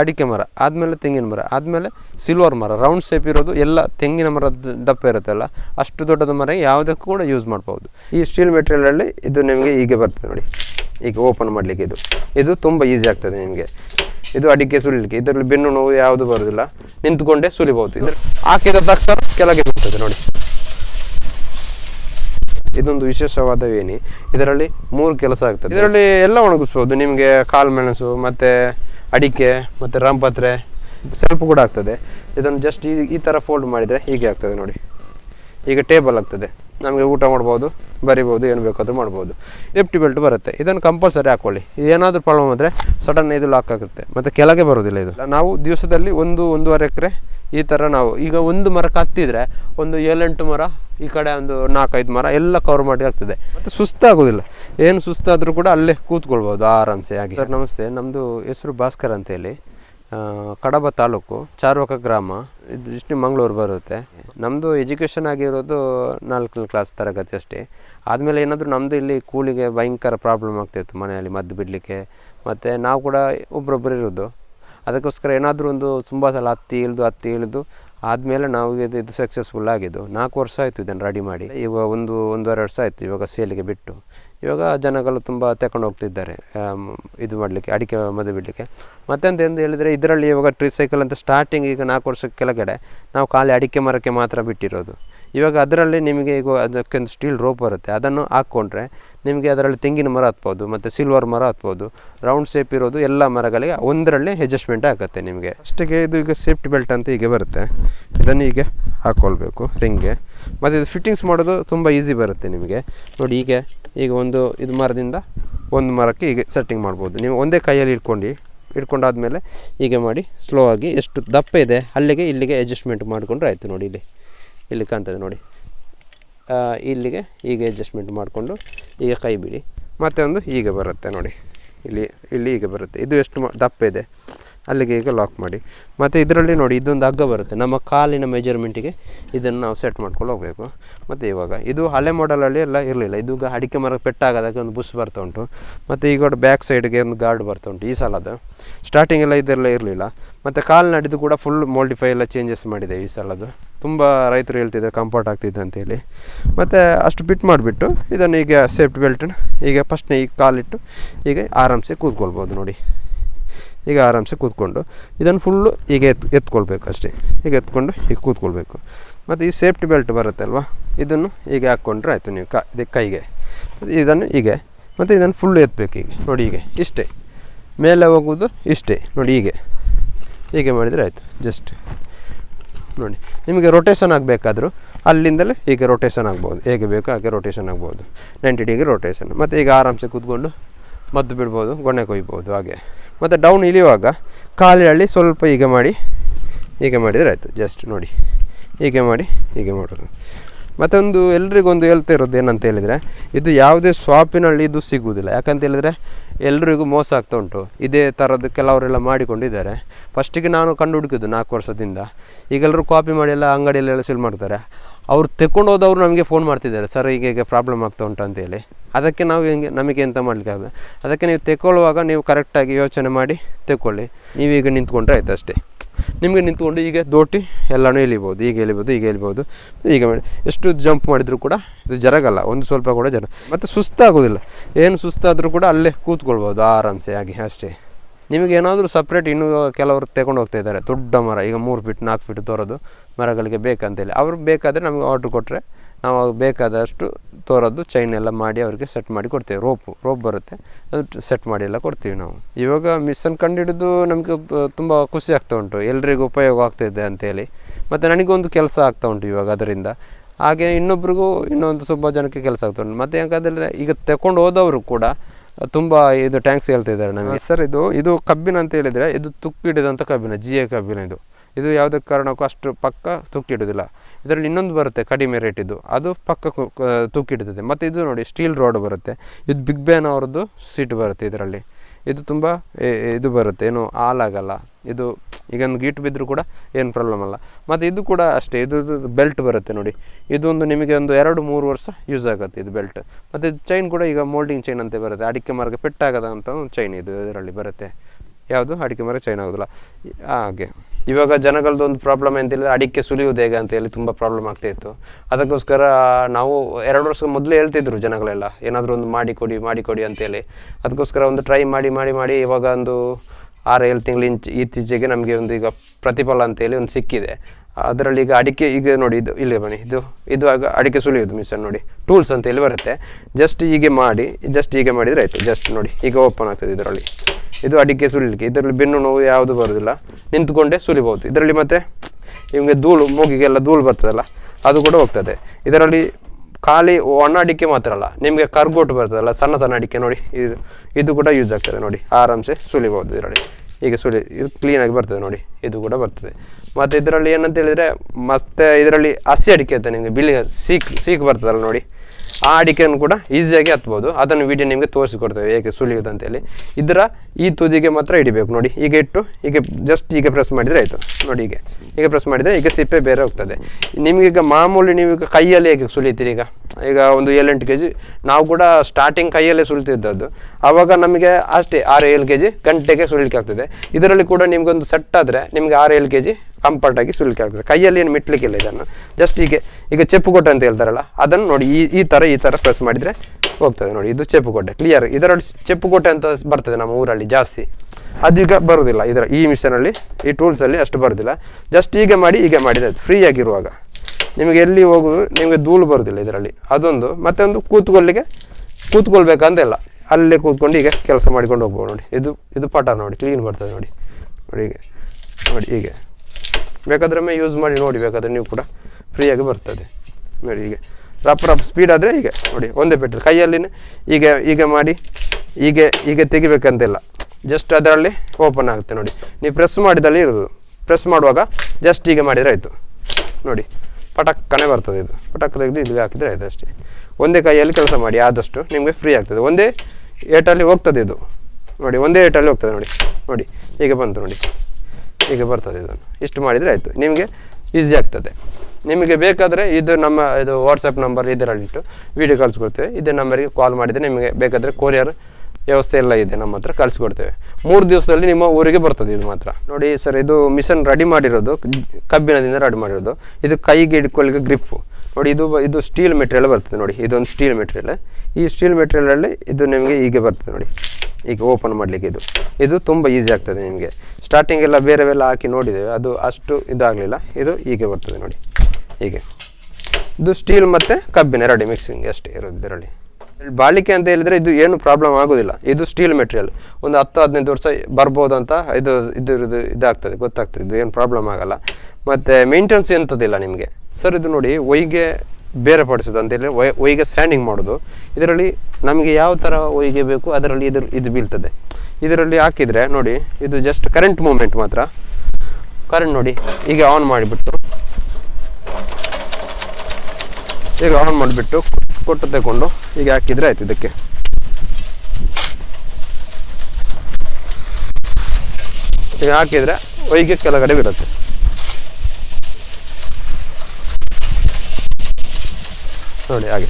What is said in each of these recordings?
ಅಡಿಕೆ ಮರ, ಆದಮೇಲೆ ತೆಂಗಿನ ಮರ, ಆದಮೇಲೆ ಸಿಲ್ವರ್ ಮರ ರೌಂಡ್ ಶೇಪ್ ಇರೋದು ಎಲ್ಲ ತೆಂಗಿನ ಮರದ ದಪ್ಪ ಇರುತ್ತಲ್ಲ ಅಷ್ಟು ದೊಡ್ಡದ ಮರ ಯಾವುದಕ್ಕೂ ಕೂಡ ಯೂಸ್ ಮಾಡ್ಬೋದು. ಈ ಸ್ಟೀಲ್ ಮೆಟೀರಿಯಲಲ್ಲಿ ಇದು ನಿಮಗೆ ಹೀಗೆ ಬರ್ತದೆ ನೋಡಿ. ಈಗ ಓಪನ್ ಮಾಡಲಿಕ್ಕೆ ಇದು. ಇದು ತುಂಬ ಈಸಿ ಆಗ್ತದೆ ನಿಮಗೆ. ಇದು ಅಡಿಕೆ ಸುಲಿಲಿಕ್ಕೆ, ಇದರಲ್ಲಿ ಬೆನ್ನು ನೋವು ಯಾವುದು ಬರೋದಿಲ್ಲ. ನಿಂತುಕೊಂಡೇ ಸುಲಿಬಹುದು. ಇದ್ರ ಹಾಕಿದ ತಕ್ಷಣ ಕೆಳಗೆ ಬರ್ತದೆ ನೋಡಿ. ಇದೊಂದು ವಿಶೇಷವಾದ ವೇಣಿ. ಇದರಲ್ಲಿ ಮೂರು ಕೆಲಸ ಆಗ್ತದೆ. ಇದರಲ್ಲಿ ಎಲ್ಲ ಒಣಗಿಸ್ಬೋದು. ನಿಮಗೆ ಕಾಳು ಮೆಣಸು, ಮತ್ತೆ ಅಡಿಕೆ ಮತ್ತೆ ರಾಂಪತ್ರೆ ಸ್ವಲ್ಪ ಕೂಡ ಆಗ್ತದೆ. ಇದನ್ನು ಜಸ್ಟ್ ಈ ಈ ಥರ ಫೋಲ್ಡ್ ಮಾಡಿದರೆ ಹೀಗೆ ಆಗ್ತದೆ ನೋಡಿ. ಈಗ ಟೇಬಲ್ ಆಗ್ತದೆ. ನಮಗೆ ಊಟ ಮಾಡ್ಬೋದು, ಬರಿಬೋದು, ಏನು ಬೇಕಾದರೂ ಮಾಡ್ಬೋದು. ಸೇಫ್ಟಿ ಬೆಲ್ಟ್ ಬರುತ್ತೆ. ಇದನ್ನು ಕಂಪಲ್ಸರಿ ಹಾಕೊಳ್ಳಿ. ಏನಾದರೂ ಪ್ರಾಬ್ಲಮ್ ಆದರೆ ಸಡನ್ ಇದು ಲಾಕ್ ಆಗುತ್ತೆ. ಮತ್ತು ಕೆಳಗೆ ಬರೋದಿಲ್ಲ ಇದು. ನಾವು ದಿವಸದಲ್ಲಿ ಒಂದು, ಒಂದೂವರೆ ಎಕರೆ ಈ ಥರ ನಾವು, ಈಗ ಒಂದು ಮರ ಹತ್ತಿದ್ರೆ ಒಂದು ಏಳೆಂಟು ಮರ, ಈ ಕಡೆ ಒಂದು ನಾಲ್ಕೈದು ಮರ, ಎಲ್ಲ ಕವರ್ ಮಾಡಿ ಆಗ್ತದೆ. ಮತ್ತು ಸುಸ್ತಾಗೋದಿಲ್ಲ ಏನು ಸುಸ್ತಾದರೂ ಕೂಡ ಅಲ್ಲೇ ಕೂತ್ಕೊಳ್ಬೋದು ಆರಾಮ್ಸೆ ಆಗಿ ಸರ್, ನಮಸ್ತೆ. ನಮ್ಮದು ಹೆಸರು ಭಾಸ್ಕರ್ ಅಂತ ಹೇಳಿ ಕಡಬ ತಾಲೂಕು, ಚಾರ್ವಕ ಗ್ರಾಮ. ಇದು ಇಷ್ಟು ಮಂಗಳೂರು ಬರುತ್ತೆ. ನಮ್ಮದು ಎಜುಕೇಷನ್ ಆಗಿರೋದು ನಾಲ್ಕನೇ ಕ್ಲಾಸ್ ತರಗತಿ ಅಷ್ಟೇ. ಆದಮೇಲೆ ಏನಾದರೂ ನಮ್ಮದು ಇಲ್ಲಿ ಕೂಲಿಗೆ ಭಯಂಕರ ಪ್ರಾಬ್ಲಮ್ ಆಗ್ತಾಯಿತ್ತು ಮನೆಯಲ್ಲಿ, ಮದ್ದು ಬಿಡಲಿಕ್ಕೆ. ಮತ್ತು ನಾವು ಕೂಡ ಒಬ್ರೊಬ್ಬರು ಇರೋದು. ಅದಕ್ಕೋಸ್ಕರ ಏನಾದರೂ ಒಂದು ತುಂಬ ಸಲ ಹತ್ತಿ ಇಳಿದು ಹತ್ತಿ ಇಳಿದು ಆದಮೇಲೆ ನಾವು ಇದು ಇದು ಸಕ್ಸಸ್ಫುಲ್ ಆಗಿದ್ದು ನಾಲ್ಕು ವರ್ಷ ಆಯಿತು ಇದನ್ನು ರೆಡಿ ಮಾಡಿ. ಇವಾಗ ಒಂದು, ಒಂದೂವರೆ ವರ್ಷ ಆಯಿತು ಇವಾಗ ಸೇಲಿಗೆ ಬಿಟ್ಟು. ಇವಾಗ ಜನಗಳು ತುಂಬ ತಗೊಂಡು ಹೋಗ್ತಿದ್ದಾರೆ ಇದು ಮಾಡಲಿಕ್ಕೆ, ಅಡಿಕೆ ಮದುವೆ ಬಿಡಲಿಕ್ಕೆ. ಮತ್ತೆಂತ ಎಂದು ಹೇಳಿದರೆ ಇದರಲ್ಲಿ ಇವಾಗ ಟ್ರೀ ಸೈಕಲ್ ಅಂತ ಸ್ಟಾರ್ಟಿಂಗ್ ಈಗ ನಾಲ್ಕು ವರ್ಷಕ್ಕೆ ಕೆಳಗಡೆ ನಾವು ಖಾಲಿ ಅಡಿಕೆ ಮರಕ್ಕೆ ಮಾತ್ರ ಬಿಟ್ಟಿರೋದು. ಇವಾಗ ಅದರಲ್ಲಿ ನಿಮಗೆ ಈಗ ಅದಕ್ಕೊಂದು ಸ್ಟೀಲ್ ರೋಪ್ ಬರುತ್ತೆ, ಅದನ್ನು ಹಾಕ್ಕೊಂಡ್ರೆ ನಿಮಗೆ ಅದರಲ್ಲಿ ತೆಂಗಿನ ಮರ ಹತ್ಬೋದು, ಮತ್ತು ಸಿಲ್ವರ್ ಮರ ಹತ್ಬೋದು ರೌಂಡ್ ಶೇಪ್ ಇರೋದು ಎಲ್ಲ ಮರಗಳಿಗೆ ಒಂದರಲ್ಲಿ ಅಡ್ಜಸ್ಟ್ಮೆಂಟ್ ಆಗುತ್ತೆ ನಿಮಗೆ. ಅಷ್ಟಕ್ಕೆ ಇದು ಈಗ ಸೇಫ್ಟಿ ಬೆಲ್ಟ್ ಅಂತ ಹೀಗೆ ಬರುತ್ತೆ. ಇದನ್ನು ಹೀಗೆ ಹಾಕ್ಕೊಳ್ಬೇಕು ರಿಂಗ್ಗೆ ಮತ್ತು ಇದು ಫಿಟ್ಟಿಂಗ್ಸ್ ಮಾಡೋದು ತುಂಬ ಈಸಿ ಬರುತ್ತೆ ನಿಮಗೆ. ನೋಡಿ ಹೀಗೆ ಈಗ ಒಂದು ಇದು ಮರದಿಂದ ಒಂದು ಮರಕ್ಕೆ ಹೀಗೆ ಸೆಟ್ಟಿಂಗ್ ಮಾಡ್ಬೋದು. ನೀವು ಒಂದೇ ಕೈಯಲ್ಲಿ ಇಟ್ಕೊಂಡು, ಇಟ್ಕೊಂಡಾದ್ಮೇಲೆ ಹೀಗೆ ಮಾಡಿ ಸ್ಲೋ ಆಗಿ ಎಷ್ಟು ದಪ್ಪ ಇದೆ, ಅಲ್ಲಿಗೆ ಇಲ್ಲಿಗೆ ಅಡ್ಜಸ್ಟ್ಮೆಂಟ್ ಮಾಡಿಕೊಂಡ್ರೆ ಆಯಿತು ನೋಡಿ ಇಲ್ಲಿ. ಇಲ್ಲಿ ಕಾಣ್ತದೆ ನೋಡಿ. ಇಲ್ಲಿಗೆ ಹೀಗೆ ಅಡ್ಜಸ್ಟ್ಮೆಂಟ್ ಮಾಡಿಕೊಂಡು ಈಗ ಕೈ ಬಿಡಿ. ಮತ್ತೆ ಒಂದು ಹೀಗೆ ಬರುತ್ತೆ ನೋಡಿ. ಇಲ್ಲಿ ಇಲ್ಲಿ ಹೀಗೆ ಬರುತ್ತೆ. ಇದು ಎಷ್ಟು ದಪ್ಪ ಇದೆ. ಅಲ್ಲಿಗೆ ಈಗ ಲಾಕ್ ಮಾಡಿ. ಮತ್ತು ಇದರಲ್ಲಿ ನೋಡಿ ಇದೊಂದು ಹಗ್ಗ ಬರುತ್ತೆ. ನಮ್ಮ ಕಾಲಿನ ಮೆಜರ್ಮೆಂಟಿಗೆ ಇದನ್ನು ನಾವು ಸೆಟ್ ಮಾಡ್ಕೊಂಡು ಹೋಗಬೇಕು. ಮತ್ತು ಇವಾಗ ಇದು ಹಳೆ ಮಾಡಲಲ್ಲಿ ಎಲ್ಲ ಇರಲಿಲ್ಲ. ಇದು ಅಡಿಕೆ ಮರ ಪೆಟ್ಟಾಗದಕ್ಕೆ ಒಂದು ಬುಸ್ ಬರ್ತಾ ಉಂಟು. ಮತ್ತು ಈಗ ಬ್ಯಾಕ್ ಸೈಡ್ಗೆ ಒಂದು ಗಾರ್ಡ್ ಬರ್ತಾ ಉಂಟು ಈ ಸಲದ. ಸ್ಟಾರ್ಟಿಂಗ್ ಎಲ್ಲ ಇದೆಲ್ಲ ಇರಲಿಲ್ಲ. ಮತ್ತು ಕಾಲು ನಡೆದು ಕೂಡ ಫುಲ್ ಮೋಲ್ಡಿಫೈ ಎಲ್ಲ ಚೇಂಜಸ್ ಮಾಡಿದೆ ಈ ಸಲದು. ತುಂಬ ರೈತರು ಹೇಳ್ತಿದ್ದಾರೆ ಕಂಫರ್ಟ್ ಆಗ್ತಿದೆ ಅಂತೇಳಿ ಮತ್ತು ಅಷ್ಟು ಬಿಟ್ ಮಾಡಿಬಿಟ್ಟು ಇದನ್ನು ಈಗ ಸೇಫ್ಟಿ ಬೆಲ್ಟನ್ನು ಈಗ ಫಸ್ಟ್ನೇ ಈಗ ಕಾಲಿಟ್ಟು ಈಗ ಆರಾಮ್ಸೆ ಕೂತ್ಕೊಳ್ಬೋದು ನೋಡಿ. ಈಗ ಆರಾಮ್ಸೆ ಕೂತ್ಕೊಂಡು, ಇದನ್ನು ಫುಲ್ಲು ಈಗ ಎತ್, ಎತ್ಕೊಳ್ಬೇಕು ಅಷ್ಟೇ. ಈಗ ಎತ್ಕೊಂಡು ಈಗ ಕೂತ್ಕೊಳ್ಬೇಕು. ಮತ್ತು ಈ ಸೇಫ್ಟಿ ಬೆಲ್ಟ್ ಬರುತ್ತೆ ಅಲ್ವಾ? ಇದನ್ನು ಈಗ ಹಾಕ್ಕೊಂಡ್ರೆ ಆಯಿತು ನೀವು ಕಾ ಕೈಗೆ. ಇದನ್ನು ಹೀಗೆ. ಮತ್ತು ಇದನ್ನು ಫುಲ್ಲು ಎತ್ತಬೇಕು ಈಗ. ನೋಡಿ ಹೀಗೆ. ಇಷ್ಟೇ. ಮೇಲೆ ಹೋಗುವುದು ಇಷ್ಟೇ. ನೋಡಿ ಹೀಗೆ. ಹೀಗೆ ಮಾಡಿದರೆ ಆಯಿತು. ಜಸ್ಟ್ ನೋಡಿ. ನಿಮಗೆ ರೊಟೇಷನ್ ಆಗಬೇಕಾದ್ರೂ ಅಲ್ಲಿಂದಲೇ ಹೀಗೆ ರೊಟೇಷನ್ ಆಗ್ಬೋದು. ಹೇಗೆ ಬೇಕೋ ಹಾಗೆ ರೊಟೇಷನ್ ಆಗ್ಬೋದು. ನೈಂಟಿ ಡಿಗ್ರಿ ರೊಟೇಷನ್ ಮತ್ತು ಈಗ ಆರಾಮ್ಸೆ ಕೂತ್ಕೊಂಡು ಮದ್ದು ಬಿಡ್ಬೋದು ಗೊನೆ ಕೊಯ್ಬೋದು ಹಾಗೆ. ಮತ್ತು ಡೌನ್ ಇಳಿಯುವಾಗ ಕಾಲಿನಲ್ಲಿ ಸ್ವಲ್ಪ ಹೀಗೆ ಮಾಡಿ, ಹೀಗೆ ಮಾಡಿದರೆ ಆಯಿತು. ಜಸ್ಟ್ ನೋಡಿ. ಹೀಗೆ ಮಾಡಿ, ಹೀಗೆ ಮಾಡೋದು. ಮತ್ತೊಂದು ಎಲ್ರಿಗೊಂದು ಹೇಳ್ತಾ ಇರೋದು ಏನಂತ ಹೇಳಿದರೆ, ಇದು ಯಾವುದೇ ಸ್ವಾಪಿನಲ್ಲಿ ಇದು ಸಿಗುವುದಿಲ್ಲ. ಯಾಕಂತ ಹೇಳಿದರೆ, ಎಲ್ರಿಗೂ ಮೋಸ ಆಗ್ತಾ ಉಂಟು. ಇದೇ ಥರದ್ದು ಕೆಲವರೆಲ್ಲ ಮಾಡಿಕೊಂಡಿದ್ದಾರೆ. ಫಸ್ಟಿಗೆ ನಾನು ಕಂಡು ಹುಡುಕಿದ್ದು ನಾಲ್ಕು ವರ್ಷದಿಂದ. ಈಗೆಲ್ಲರೂ ಕಾಪಿ ಮಾಡಿ ಎಲ್ಲ ಅಂಗಡಿಯಲ್ಲೆಲ್ಲ ಸೇಲ್ ಮಾಡ್ತಾರೆ. ಅವ್ರು ತೆಕೊಂಡು ಹೋದವ್ರು ನಮಗೆ ಫೋನ್ ಮಾಡ್ತಿದ್ದಾರೆ. ಸರ್ ಈಗ ಈಗ ಪ್ರಾಬ್ಲಮ್ ಆಗ್ತಾ ಉಂಟು ಅಂತೇಳಿ. ಅದಕ್ಕೆ ನಾವು ಹೆಂಗೆ, ನಮಗೆ ಎಂತ ಮಾಡಲಿಕ್ಕಾಗಲ್ಲ ಅದಕ್ಕೆ ನೀವು ತೆಕ್ಕೊಳ್ಳುವಾಗ ನೀವು ಕರೆಕ್ಟಾಗಿ ಯೋಚನೆ ಮಾಡಿ ತೆಕ್ಕೊಳ್ಳಿ. ನೀವೀಗ ನಿಂತ್ಕೊಂಡ್ರೆ ಆಯ್ತು ಅಷ್ಟೇ. ನಿಮಗೆ ನಿಂತ್ಕೊಂಡು ಈಗ ದೋಟಿ ಎಲ್ಲನೂ ಎಳಿಬೋದು, ಈಗ ಎಳಿಬೋದು ಈಗ ಎಳಿಬೋದು. ಈಗ ಎಷ್ಟು ಜಂಪ್ ಮಾಡಿದರೂ ಕೂಡ ಇದು ಜರಗಲ್ಲ, ಒಂದು ಸ್ವಲ್ಪ ಕೂಡ ಜರ ಮತ್ತು ಸುಸ್ತಾಗೋದಿಲ್ಲ. ಏನು ಸುಸ್ತಾದರೂ ಕೂಡ ಅಲ್ಲೇ ಕೂತ್ಕೊಳ್ಬೋದು ಆರಾಮ್ಸೆ ಆಗಿ ಅಷ್ಟೇ. ನಿಮಗೆ ಏನಾದರೂ ಸಪ್ರೇಟ್ ಇನ್ನೂ ಕೆಲವರು ತಗೊಂಡು ಹೋಗ್ತಾ ಇದ್ದಾರೆ, ದೊಡ್ಡ ಮರ, ಈಗ ಮೂರು ಫೀಟ್ ನಾಲ್ಕು ಫೀಟ್ ತೋರೋದು ಮರಗಳಿಗೆ ಬೇಕಂತೇಳಿ ಅವ್ರಿಗೆ ಬೇಕಾದರೆ ನಮಗೆ ಆರ್ಡ್ರ್ ಕೊಟ್ಟರೆ ನಾವು ಬೇಕಾದಷ್ಟು ತೋರೋದು ಚೈನ್ ಎಲ್ಲ ಮಾಡಿ ಅವರಿಗೆ ಸೆಟ್ ಮಾಡಿ ಕೊಡ್ತೇವೆ. ರೋಪು ರೋಪ್ ಬರುತ್ತೆ. ಅದು ಸೆಟ್ ಮಾಡಿ ಎಲ್ಲ ಕೊಡ್ತೀವಿ ನಾವು. ಇವಾಗ ಮಿಷನ್ ಕಂಡುಹಿಡಿದು ನಮಗೆ ತುಂಬ ಖುಷಿ ಆಗ್ತಾ ಉಂಟು. ಎಲ್ರಿಗೂ ಉಪಯೋಗ ಆಗ್ತಾಯಿದೆ ಅಂತೇಳಿ ಮತ್ತು ನನಗೊಂದು ಕೆಲಸ ಆಗ್ತಾ ಉಂಟು ಇವಾಗ ಅದರಿಂದ. ಹಾಗೆ ಇನ್ನೊಬ್ರಿಗೂ ಇನ್ನೊಂದು ತುಂಬ ಜನಕ್ಕೆ ಕೆಲಸ ಆಗ್ತಾ ಉಂಟು. ಮತ್ತು ಯಾಕಂದರೆ ಈಗ ತಗೊಂಡು ಹೋದವರು ಕೂಡ ತುಂಬ ಇದು ಟ್ಯಾಂಕ್ಸ್ ಹೇಳ್ತಾ ಇದ್ದಾರೆ ನಮಗೆ. ಸರ್, ಇದು ಇದು ಕಬ್ಬಿನ ಅಂತ ಹೇಳಿದರೆ ಇದು ತುಕ್ಕಿಡಿದಂಥ ಕಬ್ಬಿನ ಜಿ ಎ ಕಬ್ಬಿನ ಇದು. ಇದು ಯಾವುದೇ ಕಾರಣಕ್ಕೂ ಅಷ್ಟು ಪಕ್ಕ ತೂಕಿಡುವುದಿಲ್ಲ. ಇದರಲ್ಲಿ ಇನ್ನೊಂದು ಬರುತ್ತೆ, ಕಡಿಮೆ ರೇಟ್ ಇದು ಅದು ಪಕ್ಕ ತೂಕಿಡ್ತದೆ. ಮತ್ತು ಇದು ನೋಡಿ ಸ್ಟೀಲ್ ರೋಡ್ ಬರುತ್ತೆ. ಇದು ಬಿಗ್ ಬ್ಯಾನ್ ಅವ್ರದ್ದು ಸೀಟ್ ಬರುತ್ತೆ ಇದರಲ್ಲಿ. ಇದು ತುಂಬ ಇದು ಬರುತ್ತೆ. ಏನು ಹಾಲಾಗಲ್ಲ ಇದು, ಈಗ ಒಂದು ಗೀಟು ಬಿದ್ದರೂ ಕೂಡ ಏನು ಪ್ರಾಬ್ಲಮ್ ಅಲ್ಲ. ಮತ್ತು ಇದು ಕೂಡ ಅಷ್ಟೇ. ಇದು ಬೆಲ್ಟ್ ಬರುತ್ತೆ ನೋಡಿ. ಇದೊಂದು ನಿಮಗೆ ಒಂದು ಎರಡು, ಮೂರು ವರ್ಷ ಯೂಸ್ ಆಗುತ್ತೆ ಇದು ಬೆಲ್ಟ್ ಮತ್ತು ಇದು ಚೈನ್ ಕೂಡ ಈಗ ಮೋಲ್ಡಿಂಗ್ ಚೈನ್ ಅಂತ ಬರುತ್ತೆ. ಅಡಿಕೆ ಮರಕ್ಕೆ ಪೆಟ್ಟಾಗದ ಅಂತ ಚೈನ್ ಇದು ಇದರಲ್ಲಿ ಬರುತ್ತೆ. ಯಾವುದು? ಅಡಿಕೆ ಮರ ಚೈನ್ ಆಗೋದಿಲ್ಲ. ಹಾಗೆ. ಇವಾಗ ಜನಗಳದ್ದು ಒಂದು ಪ್ರಾಬ್ಲಮ್ ಅಂತ ಹೇಳಿದ್ರೆ ಅಡಿಕೆ ಸುಲಿಯುವುದು ಹೇಗೆ ಅಂತ ಹೇಳಿ ತುಂಬ ಪ್ರಾಬ್ಲಮ್ ಆಗ್ತಾ ಇತ್ತು. ಅದಕ್ಕೋಸ್ಕರ ನಾವು ಎರಡು ವರ್ಷ ಮೊದಲೇ ಹೇಳ್ತಿದ್ರು ಜನಗಳೆಲ್ಲ, ಏನಾದರೂ ಒಂದು ಮಾಡಿ ಕೊಡಿ ಮಾಡಿ ಕೊಡಿ ಅಂತೇಳಿ ಅದಕ್ಕೋಸ್ಕರ ಒಂದು ಟ್ರೈ ಮಾಡಿ ಮಾಡಿ ಮಾಡಿ ಇವಾಗ ಒಂದು ಆರು ಏಳು ತಿಂಗಳು ಇಂಚ್ ಇತ್ತೀಚೆಗೆ ನಮಗೆ ಒಂದು ಈಗ ಪ್ರತಿಫಲ ಅಂತೇಳಿ ಒಂದು ಸಿಕ್ಕಿದೆ. ಅದರಲ್ಲಿ ಈಗ ಅಡಿಕೆ, ಈಗ ನೋಡಿ ಇದು ಇಲ್ಲಿ ಬನ್ನಿ, ಇದು ಇದು ಆಗ ಅಡಿಕೆ ಸುಲಿಯೋದು ಮಿಷನ್ ನೋಡಿ, ಟೂಲ್ಸ್ ಅಂತೇಳಿ ಬರುತ್ತೆ. ಜಸ್ಟ್ ಹೀಗೆ ಮಾಡಿ ಜಸ್ಟ್ ಹೀಗೆ ಮಾಡಿದರೆ ಆಯಿತು ಜಸ್ಟ್ ನೋಡಿ, ಈಗ ಓಪನ್ ಆಗ್ತದೆ ಇದರಲ್ಲಿ. ಇದು ಅಡಿಕೆ ಸುಲಿಲಿಕ್ಕೆ ಇದರಲ್ಲಿ ಬೆನ್ನು ನೋವು ಯಾವುದು ಬರೋದಿಲ್ಲ ನಿಂತ್ಕೊಂಡೇ ಸುಲಿಬಹುದು ಇದರಲ್ಲಿ ಮತ್ತೆ ನಿಮಗೆ ಧೂಳು, ಮೂಗಿಗೆಲ್ಲ ಧೂಳು ಬರ್ತದಲ್ಲ, ಅದು ಕೂಡ ಹೋಗ್ತದೆ. ಇದರಲ್ಲಿ ಖಾಲಿ ಒಣ ಅಡಿಕೆ ಮಾತ್ರ ಅಲ್ಲ, ನಿಮಗೆ ಕರ್ಗೋಟು ಬರ್ತದಲ್ಲ, ಸಣ್ಣ ಸಣ್ಣ ಅಡಿಕೆ ನೋಡಿ, ಇದು ಇದು ಕೂಡ ಯೂಸ್ ಆಗ್ತದೆ ನೋಡಿ. ಆರಾಮ್ಸೆ ಸುಲಿಬಹುದು ಇದರಲ್ಲಿ. ಈಗ ಸುಳಿ ಇದು ಕ್ಲೀನಾಗಿ ಬರ್ತದೆ ನೋಡಿ, ಇದು ಕೂಡ ಬರ್ತದೆ. ಮತ್ತು ಇದರಲ್ಲಿ ಏನಂತ ಹೇಳಿದರೆ, ಮತ್ತೆ ಇದರಲ್ಲಿ ಹಸಿ ಅಡಿಕೆ ಅಂತ ನಿಮಗೆ ಬಿಳಿ ಸೀಕ್ ಸೀಕ್ ಬರ್ತದಲ್ಲ ನೋಡಿ. ಆ ಅಡಿಕೆಯನ್ನು ಕೂಡ ಈಸಿಯಾಗಿ ಹತ್ಬೋದು. ಅದನ್ನು ವಿಡಿಯೋ ನಿಮಗೆ ತೋರಿಸಿಕೊಡ್ತೇವೆ, ಹೇಗೆ ಸುಳಿಯೋದು ಅಂತೇಳಿ ಇದರ ಈ ತುದಿಗೆ ಮಾತ್ರ ಹಿಡಿಬೇಕು. ನೋಡಿ, ಈಗ ಇಟ್ಟು, ಈಗ ಜಸ್ಟ್ ಈಗ ಪ್ರೆಸ್ ಮಾಡಿದರೆ ಆಯಿತು. ನೋಡಿ, ಈಗ ಈಗ ಪ್ರೆಸ್ ಮಾಡಿದರೆ ಈಗ ಸಿಪ್ಪೆ ಬೇರೆ ಹೋಗ್ತದೆ. ನಿಮಗೀಗ ಮಾಮೂಲಿ ನೀವು ಈಗ ಕೈಯಲ್ಲಿ ಹೇಗೆ ಸುಲಿತೀರಿ ಈಗ? ಈಗ ಒಂದು ಏಳೆಂಟು ಕೆ ಜಿ ನಾವು ಕೂಡ ಸ್ಟಾರ್ಟಿಂಗ್ ಕೈಯಲ್ಲೇ ಸುಲಿತಿದ್ದದ್ದು. ಆವಾಗ ನಮಗೆ ಅಷ್ಟೇ ಆರು ಏಳು ಕೆ ಜಿ ಗಂಟೆಗೆ ಸುಲಿಕ್ಕೆ ಆಗ್ತದೆ ಇದರಲ್ಲಿ ಕೂಡ ನಿಮಗೊಂದು ಸೆಟ್ ಆದರೆ ನಿಮಗೆ ಆರು ಏಳು ಕೆ ಜಿ ಕಂಫರ್ಟಾಗಿ ಸುಲಿಕೆ ಆಗ್ತದೆ ಕೈಯಲ್ಲಿ ಏನು ಮಿಟ್ಲಿಕ್ಕಿಲ್ಲ ಇದನ್ನು. ಜಸ್ಟ್ ಹೀಗೆ, ಈಗ ಚೆಪ್ಪುಗೊಟ್ಟೆ ಅಂತ ಹೇಳ್ತಾರಲ್ಲ, ಅದನ್ನು ನೋಡಿ, ಈ ಈ ಥರ ಈ ಥರ ಪ್ರೆಸ್ ಮಾಡಿದರೆ ಹೋಗ್ತದೆ ನೋಡಿ, ಇದು ಚೆಪ್ಪುಗೊಟ್ಟೆ ಕ್ಲಿಯರ್ ಇದರಲ್ಲಿ ಚೆಪ್ಪುಗೊಟ್ಟೆ ಅಂತ ಬರ್ತದೆ ನಮ್ಮ ಊರಲ್ಲಿ ಜಾಸ್ತಿ. ಅದೀಗ ಬರೋದಿಲ್ಲ, ಇದರ, ಈ ಮಿಷನಲ್ಲಿ ಈ ಟೂಲ್ಸಲ್ಲಿ ಅಷ್ಟು ಬರೋದಿಲ್ಲ. ಜಸ್ಟ್ ಹೀಗೆ ಮಾಡಿ, ಹೀಗೆ ಮಾಡಿದ್ರೆ ಫ್ರೀ ಆಗಿರುವಾಗ. ನಿಮಗೆ ಎಲ್ಲಿ ಹೋಗೋದು, ನಿಮಗೆ ಧೂಳು ಬರೋದಿಲ್ಲ ಇದರಲ್ಲಿ. ಅದೊಂದು ಮತ್ತೆ ಒಂದು ಕೂತ್ಕೊಳ್ಳಿಗೆ ಕೂತ್ಕೊಳ್ಬೇಕಂತ ಇಲ್ಲ ಅಲ್ಲೇ ಕೂತ್ಕೊಂಡು ಈಗ ಕೆಲಸ ಮಾಡಿಕೊಂಡು ಹೋಗ್ಬೋದು ನೋಡಿ. ಇದು ಇದು ಪಾಠ ನೋಡಿ ಕ್ಲೀನ್ ಬರ್ತದೆ ನೋಡಿ. ನೋಡಿ ಹೀಗೆ. ನೋಡಿ, ಹೀಗೆ. ಬೇಕಾದ್ರೆ ಒಮ್ಮೆ ಯೂಸ್ ಮಾಡಿ ನೋಡಿ, ಬೇಕಾದ್ರೆ ನೀವು ಕೂಡ ಫ್ರೀಯಾಗಿ ಬರ್ತದೆ. ನೋಡಿ ಹೀಗೆ. ರಪ್ ರಪ್ ಸ್ಪೀಡ್ ಆದರೆ ಹೀಗೆ, ನೋಡಿ, ಒಂದೇ ಪೆಟ್ರೋಲ್ ಕೈಯಲ್ಲಿನೇ ಈಗ ಈಗ ಮಾಡಿ ಹೀಗೆ ಹೀಗೆ ತೆಗಿಬೇಕಂತಿಲ್ಲ. ಜಸ್ಟ್ ಅದರಲ್ಲಿ ಓಪನ್ ಆಗುತ್ತೆ, ನೋಡಿ. ನೀವು ಪ್ರೆಸ್ ಮಾಡಿದಲ್ಲಿ ಇರೋದು. ಪ್ರೆಸ್ ಮಾಡುವಾಗ ಜಸ್ಟ್ ಹೀಗೆ ಮಾಡಿದರೆ ಆಯಿತು. ನೋಡಿ, ಪಟಕ್ಕನೆ ಬರ್ತದೆ ಇದು. ಪಟಕ್ ತೆಗೆದು ಇದು ಹಾಕಿದರೆ ಆಯಿತು ಅಷ್ಟೇ. ಒಂದೇ ಕೈಯಲ್ಲಿ ಕೆಲಸ ಮಾಡಿ, ಆದಷ್ಟು ನಿಮಗೆ ಫ್ರೀ ಆಗ್ತದೆ. ಒಂದೇ ಏಟಲ್ಲಿ ಹೋಗ್ತದೆ ಇದು. ನೋಡಿ, ಒಂದೇ ಏಟಲ್ಲಿ ಹೋಗ್ತದೆ, ನೋಡಿ. ನೋಡಿ, ಈಗ ಬಂತು, ನೋಡಿ. ಹೀಗೆ ಬರ್ತದೆ ಇದನ್ನು. ಇಷ್ಟು ಮಾಡಿದರೆ ಆಯಿತು. ನಿಮಗೆ ಈಸಿ ಆಗ್ತದೆ. ನಿಮಗೆ ಬೇಕಾದರೆ ಇದು ನಮ್ಮ ಇದು ವಾಟ್ಸಪ್ ನಂಬರ್ ಇದರಲ್ಲಿಟ್ಟು ವಿಡಿಯೋ ಕಳಿಸ್ಕೊಡ್ತೇವೆ. ಇದೇ ನಂಬರಿಗೆ ಕಾಲ್ ಮಾಡಿದರೆ ನಿಮಗೆ ಬೇಕಾದರೆ ಕೊರಿಯರ್ ವ್ಯವಸ್ಥೆ ಎಲ್ಲ ಇದೆ. ನಮ್ಮ ಹತ್ರ ಕಳಿಸ್ಕೊಡ್ತೇವೆ. ಮೂರು ದಿವಸದಲ್ಲಿ ನಿಮ್ಮ ಊರಿಗೆ ಬರ್ತದೆ ಇದು ಮಾತ್ರ. ನೋಡಿ ಸರ್, ಇದು ಮಿಷನ್ ರೆಡಿ ಮಾಡಿರೋದು. ಕಬ್ಬಿಣದಿಂದ ರೆಡಿ ಮಾಡಿರೋದು. ಇದು ಕೈಗೆ ಹಿಡ್ಕೊಳ್ಳಿಕ್ಕೆ ಗ್ರಿಪ್ಪು ನೋಡಿ, ಇದು ಇದು ಸ್ಟೀಲ್ ಮೆಟೀರಿಯಲ್ ಬರ್ತದೆ ನೋಡಿ. ಇದೊಂದು ಸ್ಟೀಲ್ ಮೆಟೀರಿಯಲ್ ಈ ಸ್ಟೀಲ್ ಮೆಟೀರಿಯಲಲ್ಲಿ ಇದು ನಿಮಗೆ ಹೀಗೆ ಬರ್ತದೆ ನೋಡಿ. ಈಗ ಓಪನ್ ಮಾಡಲಿಕ್ಕೆ ಇದು. ಇದು ತುಂಬ ಈಸಿ ಆಗ್ತದೆ ನಿಮಗೆ. ಸ್ಟಾರ್ಟಿಂಗ್ ಎಲ್ಲ ಬೇರೆವೆಲ್ಲ ಹಾಕಿ ನೋಡಿದ್ದೇವೆ. ಅದು ಅಷ್ಟು ಇದಾಗಲಿಲ್ಲ. ಇದು ಹೀಗೆ ಬರ್ತದೆ ನೋಡಿ. ಹೀಗೆ. ಇದು ಸ್ಟೀಲ್ ಮತ್ತು ಕಬ್ಬಿನ ಎರಡು ಮಿಕ್ಸಿಂಗ್ ಅಷ್ಟೇ ಇರೋದು ಇದರಲ್ಲಿ. ಬಾಳಿಕೆ ಅಂತ ಹೇಳಿದರೆ ಇದು ಏನು ಪ್ರಾಬ್ಲಮ್ ಆಗೋದಿಲ್ಲ. ಇದು ಸ್ಟೀಲ್ ಮೆಟೀರಿಯಲ್ ಒಂದು ಹತ್ತು, ಹದಿನೈದು ವರ್ಷ ಬರ್ಬೋದು ಅಂತ ಇದು ಇದು ಇದು ಇದಾಗ್ತದೆ, ಗೊತ್ತಾಗ್ತದೆ. ಇದು ಏನು ಪ್ರಾಬ್ಲಮ್ ಆಗೋಲ್ಲ. ಮತ್ತು ಮೇಂಟೆನೆನ್ಸ್ ಎಂಥದ್ದಿಲ್ಲ ನಿಮಗೆ. ಸರ್ ಇದು ನೋಡಿ ಒಯ್ಗೆ ಬೇರೆ ಪಡಿಸೋದು ಅಂತೇಳಿ ಒಯ್, ಒಯ್ಗೆ ಸ್ಟ್ಯಾಂಡಿಂಗ್ ಮಾಡೋದು. ಇದರಲ್ಲಿ ನಮಗೆ ಯಾವ ಥರ ಒಯ್ಗೆ ಬೇಕು ಅದರಲ್ಲಿ ಇದು ಇದು ಬೀಳ್ತದೆ. ಇದರಲ್ಲಿ ಹಾಕಿದರೆ ನೋಡಿ, ಇದು ಜಸ್ಟ್ ಕರೆಂಟ್ ಮೂಮೆಂಟ್ ಮಾತ್ರ. ಕರೆಂಟ್ ನೋಡಿ, ಈಗ ಆನ್ ಮಾಡಿಬಿಟ್ಟು. ಈಗ ಆನ್ ಮಾಡಿಬಿಟ್ಟು ಕೊಟ್ಟು ತಗೊಂಡು ಈಗ ಹಾಕಿದರೆ ಆಯ್ತು ಇದಕ್ಕೆ. ಈಗ ಹಾಕಿದರೆ ಒಯ್ಗೆ ಕೆಳಗಡೆ ಬೀಳುತ್ತೆ. ನೋಡಿ, ಹಾಗೆ.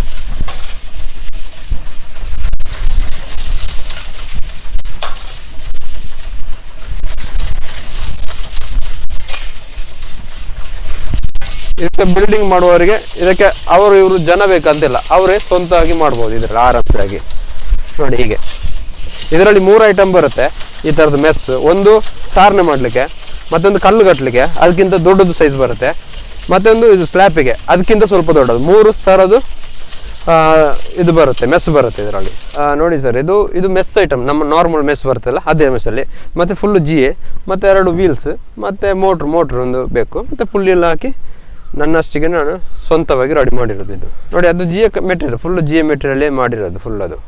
ಇದಕ್ಕೆ ಬಿಲ್ಡಿಂಗ್ ಮಾಡುವವರಿಗೆ ಇದಕ್ಕೆ ಅವರು ಇವರು ಜನ ಬೇಕಂತಿಲ್ಲ. ಅವರೇ ಸ್ವಂತವಾಗಿ ಮಾಡ್ಬೋದು ಇದರಲ್ಲಿ ಆರಾಮ್ಸಾಗಿ ನೋಡಿ, ಹೀಗೆ. ಇದರಲ್ಲಿ ಮೂರು ಐಟಮ್ ಬರುತ್ತೆ. ಈ ಥರದ್ದು ಮೆಸ್ ಒಂದು ಸಾರಣೆ ಮಾಡಲಿಕ್ಕೆ, ಮತ್ತೊಂದು ಕಲ್ಲು ಕಟ್ಟಲಿಕ್ಕೆ ಅದಕ್ಕಿಂತ ದೊಡ್ಡದು ಸೈಜ್ ಬರುತ್ತೆ. ಮತ್ತೊಂದು ಇದು ಸ್ಲ್ಯಾಪಿಗೆ. ಅದಕ್ಕಿಂತ ಸ್ವಲ್ಪ ದೊಡ್ಡದು. ಮೂರು ಥರದ್ದು ಇದು ಬರುತ್ತೆ, ಮೆಸ್ ಬರುತ್ತೆ ಇದರಲ್ಲಿ. ನೋಡಿ ಸರ್, ಇದು ಇದು ಮೆಸ್ ಐಟಮ್. ನಮ್ಮ ನಾರ್ಮಲ್ ಮೆಸ್ ಬರುತ್ತಲ್ಲ, ಅದೇ ಮೆಸ್ಸಲ್ಲಿ ಮತ್ತು ಫುಲ್ಲು ಜಿ ಎ ಮತ್ತು ಎರಡು ವೀಲ್ಸ್ ಮತ್ತು ಮೋಟ್ರ್ ಮೋಟ್ರ್ ಒಂದು ಬೇಕು. ಮತ್ತು ಫುಲ್ ಎಲ್ಲ ಹಾಕಿ ನನ್ನಷ್ಟಿಗೆ ನಾನು ಸ್ವಂತವಾಗಿ ರೆಡಿ ಮಾಡಿರೋದು ಇದು. ನೋಡಿ, ಅದು G A material full G A ಮೆಟೀರಿಯಲ್ಲೇ ಮಾಡಿರೋದು ಫುಲ್ ಅದು.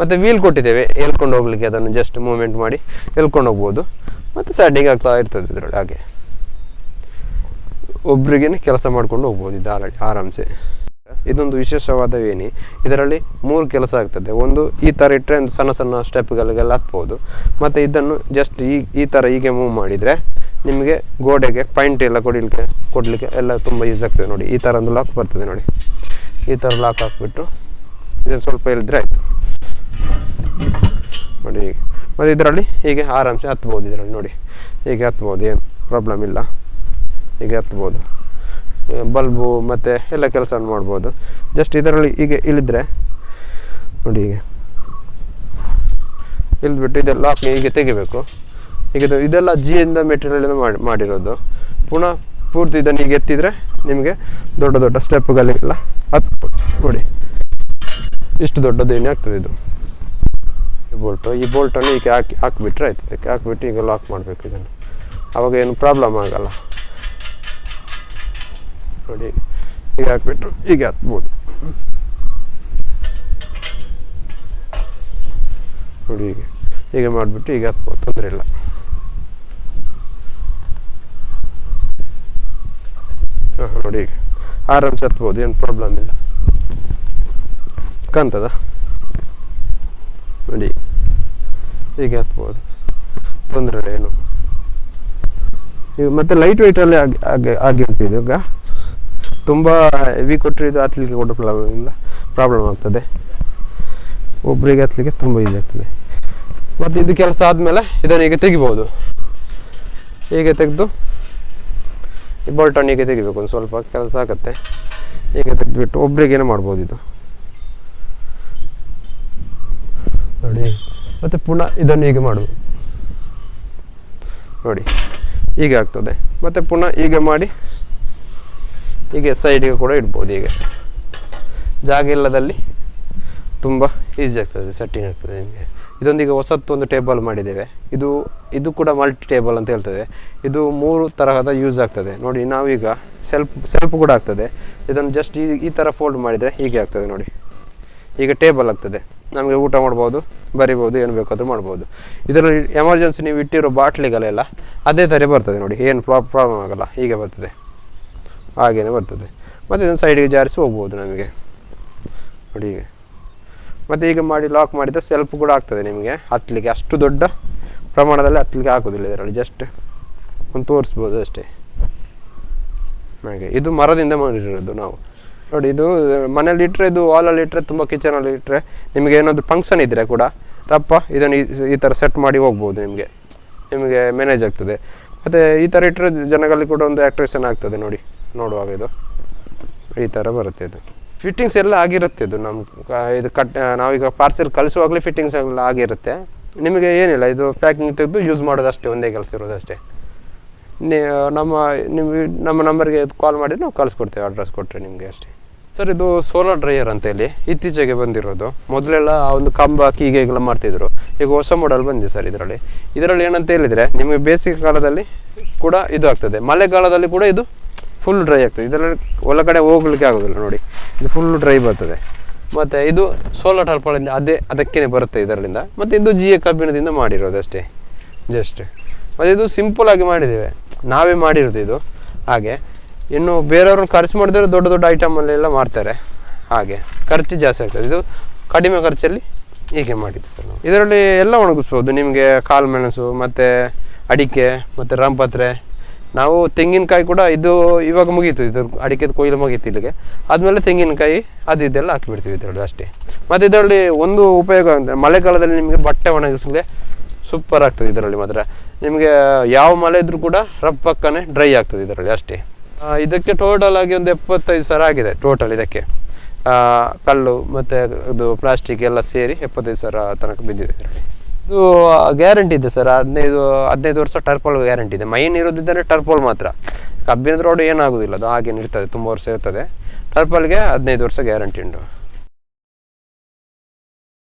ಮತ್ತು ವೀಲ್ ಕೊಟ್ಟಿದ್ದೇವೆ. ಎಲ್ಕೊಂಡು ಹೋಗ್ಲಿಕ್ಕೆ ಅದನ್ನು ಜಸ್ಟ್ ಮೂವ್ಮೆಂಟ್ ಮಾಡಿ ಎಲ್ಕೊಂಡು ಹೋಗ್ಬೋದು. ಮತ್ತು ಸ್ಯಾಡಿಂಗ್ ಆಗ್ತಾ ಇರ್ತದೆ ಇದರಲ್ಲಿ, ಹಾಗೆ. ಒಬ್ರಿಗೇನೆ ಕೆಲಸ ಮಾಡ್ಕೊಂಡು ಹೋಗ್ಬೋದು ಇದು ಆರ- ಆರಾಮ್ಸೆ. ಇದೊಂದು ವಿಶೇಷವಾದ ಇದರಲ್ಲಿ ಮೂರು ಕೆಲಸ ಆಗ್ತದೆ. ಒಂದು ಈ ಥರ ಇಟ್ಟರೆ ಒಂದು ಸಣ್ಣ ಸಣ್ಣ ಸ್ಟೆಪ್ಗಳಿಗೆಲ್ಲ ಹತ್ಬೋದು ಮತ್ತು ಇದನ್ನು ಜಸ್ಟ್ ಈ ಈ ಥರ ಹೀಗೆ ಮೂವ್ ಮಾಡಿದರೆ ನಿಮಗೆ ಗೋಡೆಗೆ ಪಾಯಿಂಟ್ ಎಲ್ಲ ಕೊಡಲಿಕ್ಕೆ ಕೊಡಲಿಕ್ಕೆ ಎಲ್ಲ ತುಂಬ ಯೂಸ್ ಆಗ್ತದೆ ನೋಡಿ. ಈ ಥರ ಒಂದು ಲಾಕ್ ಬರ್ತದೆ ನೋಡಿ. ಈ ಥರ ಲಾಕ್ ಹಾಕ್ಬಿಟ್ಟು ಇದನ್ನು ಸ್ವಲ್ಪ ಹೇಳಿದ್ರೆ ಆಯಿತು. ನೋಡಿ. ಮತ್ತು ಇದರಲ್ಲಿ ಹೀಗೆ ಆರಾಮ್ಸೆ ಹತ್ಬೋದು ಇದರಲ್ಲಿ ನೋಡಿ. ಹೀಗೆ ಹತ್ಬೋದು, ಏನು ಪ್ರಾಬ್ಲಮ್ ಇಲ್ಲ. ಹೀಗೆ ಎತ್ಬೋದು ಬಲ್ಬು ಮತ್ತು ಎಲ್ಲ ಕೆಲಸ ಮಾಡ್ಬೋದು. ಜಸ್ಟ್ ಇದರಲ್ಲಿ ಈಗ ಇಳಿದ್ರೆ, ನೋಡಿ ಹೀಗೆ ಇಳಿದ್ಬಿಟ್ಟು ಇದೆಲ್ಲ ಲಾಕ್ ಹೀಗೆ ತೆಗಿಬೇಕು. ಈಗ ಇದು- ಇದೆಲ್ಲ ಜಿಯಿಂದ ಮೆಟೀರಿಯಲ್ ಮಾಡಿ, ಮಾಡಿರೋದು. ಪುನಃ ಪೂರ್ತಿ ಇದನ್ನು ಈಗ ಎತ್ತಿದರೆ ನಿಮಗೆ ದೊಡ್ಡ ದೊಡ್ಡ ಸ್ಟೆಪ್ಗಳಿಗೆಲ್ಲ ಹತ್ತು ನೋಡಿ. ಇಷ್ಟು ದೊಡ್ಡದು ಏನೇ ಆಗ್ತದೆ ಇದು. ಈ ಬೋಲ್ಟು, ಈ ಬೋಲ್ಟನ್ನು ಈಗ ಹಾಕಿ, ಹಾಕ್ಬಿಟ್ರೆ ಆಯ್ತು. ಇದಕ್ಕೆ ಹಾಕ್ಬಿಟ್ಟು ಈಗ ಲಾಕ್ ಮಾಡಬೇಕು ಇದನ್ನು. ಅವಾಗ ಏನು ಪ್ರಾಬ್ಲಮ್ ಆಗಲ್ಲ. ನೋಡಿ, ಈಗ ಹಾಕ್ಬಿಟ್ರು ಈಗ ಹತ್ಬೋದು ನೋಡಿ ಹೀಗೆ ಹೀಗೆ ಮಾಡಿಬಿಟ್ಟು ಈಗ ಹತ್ಬೋದು ತೊಂದರೆ ಇಲ್ಲ. ಹಾಂ, ನೋಡಿ ಈಗ, ಆರಾಮ್ಸ್ ಹತ್ಬೋದು, ಏನು ಪ್ರಾಬ್ಲಮ್ ಇಲ್ಲ. ಕಾಣ್ತದ? ನೋಡಿ, ಈಗ ಹತ್ಬೋದು ತೊಂದರೆ ಏನು. ಈಗ ಮತ್ತೆ ಲೈಟ್ ವೆಯ್ಟಲ್ಲಿ ಆಗಿ ಆಗಿ ಆಗಿ ಉಂಟು ಇದು ಈಗ? ತುಂಬ ಹೆವಿ ಕೊಟ್ಟರೆ ಇದು ಹತ್ಲಿಕ್ಕೆ ಕೊಟ್ಟ ಪ್ರಾಬ್ಲಮ್ ಇಲ್ಲ ಪ್ರಾಬ್ಲಮ್ ಆಗ್ತದೆ. ಒಬ್ಬರಿಗೆ ಹತ್ಲಿಕ್ಕೆ ತುಂಬ ಈಸಿ ಆಗ್ತದೆ. ಮತ್ತು ಇದು ಕೆಲಸ ಆದಮೇಲೆ ಇದನ್ನು ಹೀಗೆ ತೆಗಿಬೋದು. ಹೀಗೆ ತೆಗೆದು ಈ ಬೋಲ್ಟನ್ನು ಹೀಗೆ ತೆಗಿಬೇಕು, ಒಂದು ಸ್ವಲ್ಪ ಕೆಲಸ ಆಗುತ್ತೆ. ಹೀಗೆ ತೆಗೆದುಬಿಟ್ಟು ಏನು ಮಾಡ್ಬೋದು ಇದು. ನೋಡಿ, ಮತ್ತು ಪುನಃ ಇದನ್ನು ಹೀಗೆ ಮಾಡು ನೋಡಿ ಹೀಗೆ ಆಗ್ತದೆ. ಮತ್ತು ಪುನಃ ಹೀಗೆ ಮಾಡಿ ಹೀಗೆ ಸೈಡಿಗೆ ಕೂಡ ಇಡ್ಬೋದು ಹೀಗೆ. ಜಾಗ ಇಲ್ಲದಲ್ಲಿ ತುಂಬ ಈಸಿ ಆಗ್ತದೆ ಸೆಟ್ಟಿಂಗ್ ಆಗ್ತದೆ ನಿಮಗೆ. ಇದೊಂದೀಗ ಹೊಸತ್ತು ಒಂದು ಟೇಬಲ್ ಮಾಡಿದ್ದೇವೆ. ಇದು ಇದು ಕೂಡ ಮಲ್ಟಿ ಟೇಬಲ್ ಅಂತ ಹೇಳ್ತದೆ. ಇದು ಮೂರು ತರಹದ ಯೂಸ್ ಆಗ್ತದೆ. ನೋಡಿ, ನಾವೀಗ ಸೆಲ್ಪ್ ಸೆಲ್ಫ್ ಕೂಡ ಆಗ್ತದೆ. ಇದನ್ನು ಜಸ್ಟ್ ಈ ಈ ಥರ ಫೋಲ್ಡ್ ಮಾಡಿದರೆ ಹೀಗೆ ಆಗ್ತದೆ ನೋಡಿ. ಈಗ ಟೇಬಲ್ ಆಗ್ತದೆ. ನಮಗೆ ಊಟ ಮಾಡ್ಬೋದು, ಬರಿಬೋದು, ಏನು ಬೇಕಾದರೂ ಮಾಡ್ಬೋದು. ಇದರಲ್ಲಿ ಎಮರ್ಜೆನ್ಸಿ ನೀವು ಇಟ್ಟಿರೋ ಬಾಟ್ಲಿಗಳೆಲ್ಲ ಅದೇ ಥರ ಬರ್ತದೆ ನೋಡಿ. ಏನು ಪ್ರಾಬ್ಲಮ್ ಆಗಲ್ಲ. ಹೀಗೆ ಬರ್ತದೆ. ಹಾಗೇನೆ ಬರ್ತದೆ. ಮತ್ತು ಇದನ್ನು ಸೈಡಿಗೆ ಜಾರಿಸಿ ಹೋಗ್ಬೋದು ನಮಗೆ. ನೋಡಿ. ಮತ್ತು ಈಗ ಮಾಡಿ ಲಾಕ್ ಮಾಡಿದ ಸೆಲ್ಫ್ ಕೂಡ ಆಗ್ತದೆ ನಿಮಗೆ. ಹತ್ತಲಿಕ್ಕೆ ಅಷ್ಟು ದೊಡ್ಡ ಪ್ರಮಾಣದಲ್ಲಿ ಹತ್ತಲಿಕ್ಕೆ ಹಾಕೋದಿಲ್ಲ ಇದರಲ್ಲಿ ಜಸ್ಟ್ ಒಂದು ತೋರಿಸ್ಬೋದು ಅಷ್ಟೇ. ಹಾಗೆ, ಇದು ಮರದಿಂದ ಮಾಡಿರೋದು ನಾವು. ನೋಡಿ, ಇದು ಮನೇಲಿ ಇಟ್ಟರೆ ಇದು ವಾಲಲ್ಲಿ ಇಟ್ಟರೆ ತುಂಬ ಕಿಚನಲ್ಲಿ ಇಟ್ಟರೆ ನಿಮಗೆ ಏನಾದರೂ ಫಂಕ್ಷನ್ ಇದ್ದರೆ ಕೂಡ ರಪ್ಪ, ಇದನ್ನು ಈ ಥರ ಸೆಟ್ ಮಾಡಿ ಹೋಗ್ಬೋದು ನಿಮಗೆ. ನಿಮಗೆ ಮ್ಯಾನೇಜ್ ಆಗ್ತದೆ. ಮತ್ತು ಈ ಥರ ಇಟ್ಟರೆ ಜನಗಳಲ್ಲಿ ಕೂಡ ಒಂದು ಆ್ಯಕ್ಟ್ರೇಷನ್ ಆಗ್ತದೆ ನೋಡಿ. ನೋಡುವಾಗ ಇದು. ಈ ಥರ ಬರುತ್ತೆ ಇದು. ಫಿಟ್ಟಿಂಗ್ಸ್ ಎಲ್ಲ ಆಗಿರುತ್ತೆ ಇದು ನಮ್ಮ ಇದು ಕಟ್, ನಾವೀಗ ಪಾರ್ಸೆಲ್ ಕಳಿಸುವಾಗಲೇ ಫಿಟ್ಟಿಂಗ್ಸ್ ಎಲ್ಲ ಆಗಿರುತ್ತೆ. ನಿಮಗೆ ಏನಿಲ್ಲ, ಇದು ಪ್ಯಾಕಿಂಗ್ ತೆಗೆದು ಯೂಸ್ ಮಾಡೋದಷ್ಟೇ, ಒಂದೇ ಕೆಲಸ ಇರೋದಷ್ಟೇ. ನೀ, ನಮ್ಮ ನೀವು ನಮ್ಮ ನಂಬರ್ಗೆ ಕಾಲ್ ಮಾಡಿದ್ರೆ ನಾವು ಕಳಿಸ್ಕೊಡ್ತೇವೆ ಅಡ್ರೆಸ್ ಕೊಟ್ಟರೆ ನಿಮಗೆ ಅಷ್ಟೇ. ಸರ್ ಇದು ಸೋಲಾರ್ ಡ್ರೈಯರ್ ಅಂತ ಹೇಳಿ, ಇತ್ತೀಚೆಗೆ ಬಂದಿರೋದು. ಮೊದಲೆಲ್ಲ ಆ ಒಂದು ಕಂಬ ಕೀಗೆ ಎಲ್ಲ ಮಾಡ್ತಿದ್ರು. ಈಗ ಹೊಸ ಮಾಡೆಲ್ ಬಂದಿದೆ ಸರ್ ಇದರಲ್ಲಿ. ಇದರಲ್ಲಿ ಏನಂತ ಹೇಳಿದರೆ, ನಿಮಗೆ ಬೇಸಿಗೆ ಕಾಲದಲ್ಲಿ ಕೂಡ ಇದು ಆಗ್ತದೆ. ಮಳೆಗಾಲದಲ್ಲಿ ಕೂಡ ಇದು ಫುಲ್ ಡ್ರೈ ಆಗ್ತದೆ. ಇದರಲ್ಲಿ ಒಳಗಡೆ ಹೋಗ್ಲಿಕ್ಕೆ ಆಗೋದಿಲ್ಲ ನೋಡಿ. ಇದು ಫುಲ್ ಡ್ರೈ ಬರ್ತದೆ. ಮತ್ತು ಇದು ಸೋಲಾರ್ ಟರ್ಪಲಿಂದ ಅದೇ ಅದಕ್ಕೇ ಬರುತ್ತೆ ಇದರಿಂದ. ಮತ್ತು ಇದು ಜಿ ಎ ಕಬ್ಬಿಣದಿಂದ ಮಾಡಿರೋದು ಅಷ್ಟೇ. ಜಸ್ಟ್ ಮತ್ತು ಇದು ಸಿಂಪಲ್ ಆಗಿ ಮಾಡಿದ್ದೇವೆ. ನಾವೇ ಮಾಡಿರೋದು ಇದು. ಹಾಗೆ. ಇನ್ನು ಬೇರೆಯವ್ರನ್ನ ಖರ್ಚು ಮಾಡಿದ್ರೆ ದೊಡ್ಡ ದೊಡ್ಡ ಐಟಮಲ್ಲೆಲ್ಲ ಮಾಡ್ತಾರೆ. ಹಾಗೆ. ಖರ್ಚು ಜಾಸ್ತಿ ಆಗ್ತದೆ. ಇದು ಕಡಿಮೆ ಖರ್ಚಲ್ಲಿ ಹೀಗೆ ಮಾಡಿದ್ದು ಸರ್ ಇದರಲ್ಲಿ ಎಲ್ಲ ಒಣಗಿಸ್ಬೋದು. ನಿಮಗೆ ಕಾಳು ಮೆಣಸು, ಮತ್ತು ಅಡಿಕೆ, ಮತ್ತು ರಾಮಪತ್ರೆ ನಾವು ತೆಂಗಿನಕಾಯಿ ಕೂಡ ಇದು ಇವಾಗ ಮುಗೀತು, ಇದು ಅಡಿಕೆದ ಕೊಯ್ಲು ಮುಗೀತು ಇಲ್ಲಿಗೆ. ಆದಮೇಲೆ ತೆಂಗಿನಕಾಯಿ ಅದು ಇದೆಲ್ಲ ಹಾಕಿಬಿಡ್ತೀವಿ ಇದರಲ್ಲಿ ಅಷ್ಟೇ. ಮತ್ತು ಇದರಲ್ಲಿ ಒಂದು ಉಪಯೋಗ ಅಂದರೆ ಮಳೆಗಾಲದಲ್ಲಿ ನಿಮಗೆ ಬಟ್ಟೆ ಒಣಗಿಸಲಿಕ್ಕೆ ಸೂಪರ್ ಆಗ್ತದೆ ಇದರಲ್ಲಿ ಮಾತ್ರ. ನಿಮಗೆ ಯಾವ ಮಳೆ ಇದ್ರೂ ಕೂಡ ರಪ್ಪಕ್ಕನೆ ಡ್ರೈ ಆಗ್ತದೆ ಇದರಲ್ಲಿ ಅಷ್ಟೇ. ಇದಕ್ಕೆ ಟೋಟಲ್ ಆಗಿ ಒಂದು ಎಪ್ಪತ್ತೈದು ಸಾವಿರ ಆಗಿದೆ ಟೋಟಲ್ ಇದಕ್ಕೆ. ಕಲ್ಲು ಮತ್ತು ಇದು ಪ್ಲಾಸ್ಟಿಕ್ ಎಲ್ಲ ಸೇರಿ ಎಪ್ಪತ್ತೈದು ಸಾವಿರ ತನಕ ಬಿದ್ದಿದೆ ಇದರಲ್ಲಿ. ಇದು ಗ್ಯಾರಂಟಿ ಇದೆ ಸರ್. ಹದಿನೈದು ಹದಿನೈದು ವರ್ಷ ಟರ್ಪೋಲ್ ಗ್ಯಾರಂಟಿ ಇದೆ. ಮೈನ್ ಇರೋದಿದ್ದರೆ ಟರ್ಪೋಲ್ ಮಾತ್ರ. ಕಬ್ಬಿಣದ ರೋಡ್ ಏನಾಗೋದಿಲ್ಲ, ಅದು ಹಾಗೇನು ಇರ್ತದೆ ತುಂಬ ವರ್ಷ ಇರ್ತದೆ. ಟರ್ಪಲ್ಗೆ ಹದಿನೈದು ವರ್ಷ ಗ್ಯಾರಂಟಿ ಉಂಟು.